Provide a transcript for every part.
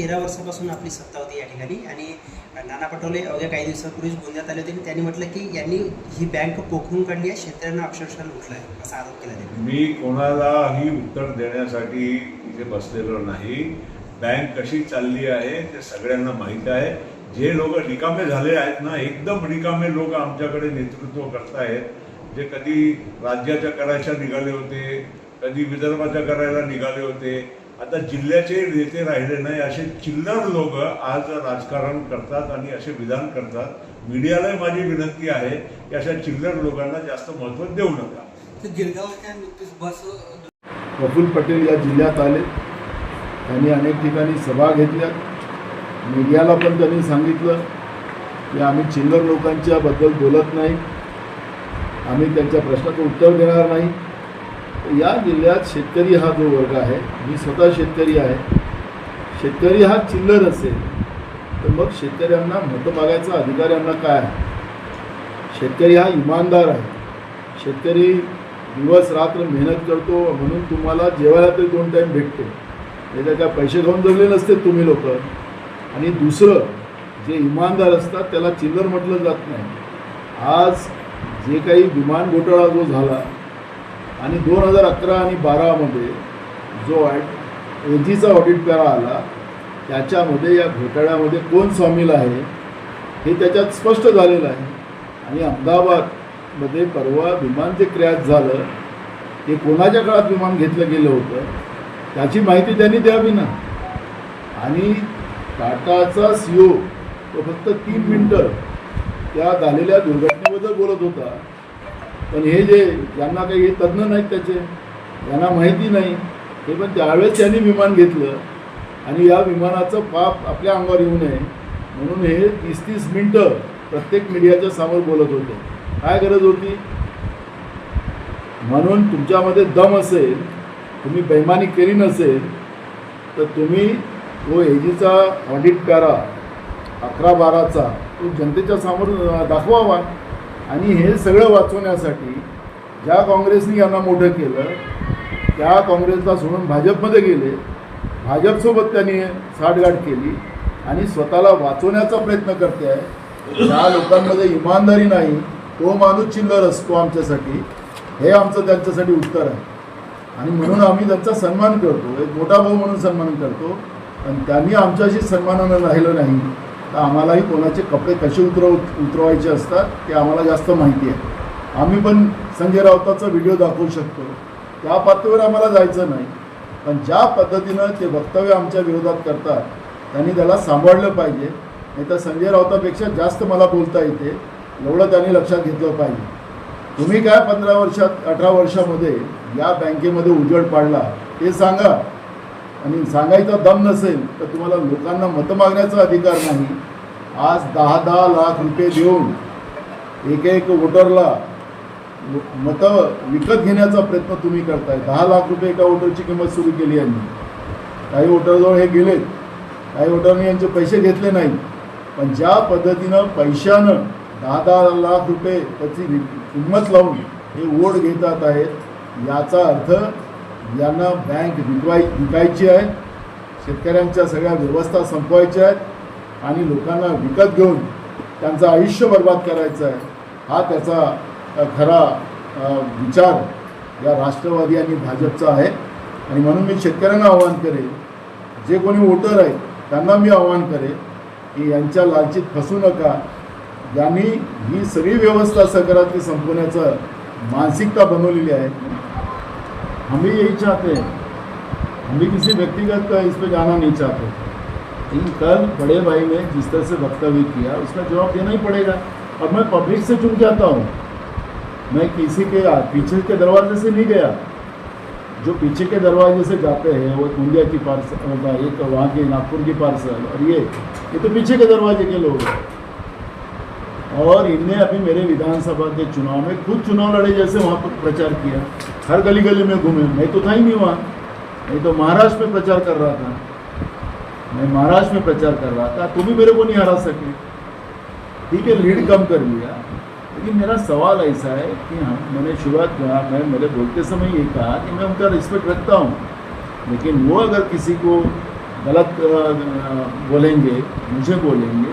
तेरा वर्षापासून आपली सत्ता होती या ठिकाणी. आणि नाना पटोले अवघ्या काही दिवसापूर्वीच गोंदियात आले होते. आणि त्यांनी म्हटलं की यांनी ही बँक पोखरून काढली आहे शेतकऱ्यांना अक्षरशः लुटलं आहे असा आरोप केला त्यांनी. मी कोणालाही उत्तर देण्यासाठी इथे बसलेलो नाही. बँक कशी चालली आहे ते सगळ्यांना माहीत आहे. जे लोक रिकामे झाले आहेत ना एकदम रिकामे लोक आमच्याकडे नेतृत्व करतायत. जे कधी राज्याच्या करायच्या निघाले होते कधी विदर्भाच्या करायला निघाले होते आता जिल्ह्याचे नेते राहिले नाही असे चिल्लर लोक आज राजकारण करतात आणि असे विधान करतात. मीडियालाही माझी विनंती आहे की अशा चिल्लर लोकांना जास्त महत्त्व देऊ नका. प्रफुल्ल पटेल या जिल्ह्यात आले. त्यांनी अनेक ठिकाणी सभा घेतल्या. मीडियाला पण त्यांनी सांगितलं की आम्ही चिल्लर लोकांच्या बद्दल बोलत नाही. आम्ही त्यांच्या प्रश्नाचं उत्तर देणार नाही. या जिल्ह्यात शेतकरी हा जो वर्ग आहे मी स्वतः शेतकरी आहे. शेतकरी हा चिल्लर असेल तर मग शेतकऱ्यांना मतं मागायचा अधिकार यांना काय आहे? शेतकरी हा इमानदार आहे. शेतकरी दिवस रात्र मेहनत करतो म्हणून तुम्हाला जेवायला तरी दोन टाईम भेटते. त्याच्या काय पैसे घेऊन जगले नसते तुम्ही लोक. आणि दुसरं जे इमानदार असतात त्याला चिल्लर म्हटलं जात नाही. आज जे काही विमान घोटाळा जो झाला आणि दोन हजार अकरा आणि बारामध्ये जो एजीचा ऑडिट करा आला त्याच्यामध्ये या घोटाळ्यामध्ये कोण सामील आहे हे त्याच्यात स्पष्ट झालेलं आहे. आणि अहमदाबादमध्ये परवा विमान जे क्रॅश झालं ते कोणाच्या काळात विमान घेतलं गेलं होतं त्याची माहिती त्यांनी द्यावी ना. आणि टाटाचा सी ओ तो फक्त तीन मिनटं त्या झालेल्या दुर्घटनेबद्दल बोलत होता. पण हे जे ज्यांना काही हे तज्ज्ञ नाहीत त्याचे यांना माहिती नाही हे पण त्यावेळेस त्यांनी विमान घेतलं आणि या विमानाचं पाप आपल्या अंगावर येऊ नये म्हणून हे तीस तीस मिनटं प्रत्येक मीडियाच्या समोर बोलत होते. काय गरज होती? म्हणून तुमच्यामध्ये दम असेल तुम्ही बैमानी केली नसेल तर तुम्ही तो एजीचा ऑडिट करा अकरा बाराचा तो जनतेच्या समोर दाखवावा. आणि हे सगळं वाचवण्यासाठी ज्या काँग्रेसने यांना मोठं केलं त्या काँग्रेसला सोडून भाजपमध्ये गेले. भाजपसोबत त्यांनी साठगाठ केली आणि स्वतःला वाचवण्याचा प्रयत्न करते आहे. ज्या लोकांमध्ये इमानदारी नाही तो माणूस चिल्लर असतो आमच्यासाठी. हे आमचं त्यांच्यासाठी उत्तर आहे. आणि म्हणून आम्ही त्यांचा सन्मान करतो. एक मोठा भाऊ म्हणून सन्मान करतो. आणि त्यांनी आमच्याशी सन्मानानं राहिलं नाही. तर आम्हालाही कोणाचे कपडे कसे उतरव उतरवायचे असतात ते आम्हाला जास्त माहिती आहे. आम्ही पण संजय राऊताचा व्हिडिओ दाखवू शकतो. त्या पातळीवर आम्हाला जायचं नाही. पण ज्या पद्धतीनं ते वक्तव्य आमच्या विरोधात करतात त्यांनी त्याला सांभाळलं पाहिजे. नाही तर संजय राऊतापेक्षा जास्त मला बोलता येते. एवढं त्यांनी लक्षात घेतलं पाहिजे. तुम्ही काय पंधरा वर्षात अठरा वर्षामध्ये या बँकेमध्ये उजड पाडला ते सांगा. आणि सांगायचा दम नसेल तर तुम्हाला लोकांना मतं मागण्याचा अधिकार नाही. आज दहा दहा लाख रुपये देऊन एक एक वोटरला मतं विकत घेण्याचा प्रयत्न तुम्ही करताय. दहा लाख रुपये एका वोटरची किंमत सुरू केली यांनी. काही वोटरजवळ हे गेलेत. काही वोटरने यांचे पैसे घेतले नाहीत. पण ज्या पद्धतीनं पैशानं दहा दहा लाख रुपये त्याची वि- किंमत लावून हे वोट घेतात आहेत याचा अर्थ यांना बँक विकवाय विकायची आहे. शेतकऱ्यांच्या सगळ्या व्यवस्था संपवायच्या आहेत आणि लोकांना विकत घेऊन त्यांचं आयुष्य बर्बाद करायचं आहे. हा त्याचा खरा विचार या राष्ट्रवादी आणि भाजपचा आहे. आणि म्हणून मी शेतकऱ्यांना आवाहन करेन जे कोणी वोटर आहेत त्यांना मी आवाहन करेन की यांच्या लालचीत फसू नका. यांनी ही सगळी व्यवस्था सकारात्मक संपवण्याचं मानसिकता बनवलेली आहे. हम भी यही चाहते हैं। हम भी किसी व्यक्तिगत का इस पर जाना नहीं चाहते। लेकिन कल बड़े भाई ने जिस तरह से वक्तव्य किया, उसका जवाब देना ही पड़ेगा। और मैं पब्लिक से चुन जाता हूँ। मैं किसी के पीछे के दरवाजे से नहीं गया। जो पीछे के दरवाजे से जाते हैं, वो गोंदिया की पार्सल एक वहाँ की नागपुर की पार्सल, और ये ये तो पीछे के दरवाजे के लोग हैं। और इनने अभी मेरे विधानसभा के चुनाव में खुद चुनाव लड़े जैसे वहाँ पर प्रचार किया। हर गली गली में घूमे। मैं तो था ही नहीं वहाँ। नहीं तो महाराष्ट्र में प्रचार कर रहा था। मैं महाराष्ट्र में प्रचार कर रहा था। तुम भी मेरे को नहीं हरा सके। ठीक है, लीड कम कर लिया। लेकिन मेरा सवाल ऐसा है कि हम, मैंने शुरुआत कहा मैं मेरे बोलते समय ये कहा कि मैं उनका रिस्पेक्ट रखता हूँ। लेकिन वो अगर किसी को गलत बोलेंगे, मुझे बोलेंगे,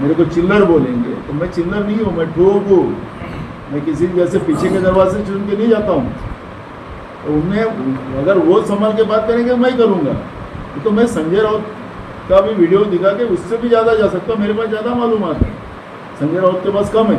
मेरे को चिल्लर बोलेंगे तो मैं चिल्लर नहीं हूँ, मैं ठोक हूँ। मैं किसी जैसे पीछे के दरवाजे चुन के नहीं जाता हूँ। तो उन्हें अगर वो संभाल के बात करेंगे तो मैं ही करूँगा तो मैं संजय राउत का भी वीडियो दिखा के उससे भी ज़्यादा जा सकता मेरे पास ज़्यादा मालूम है। संजय राउत के पास कम है।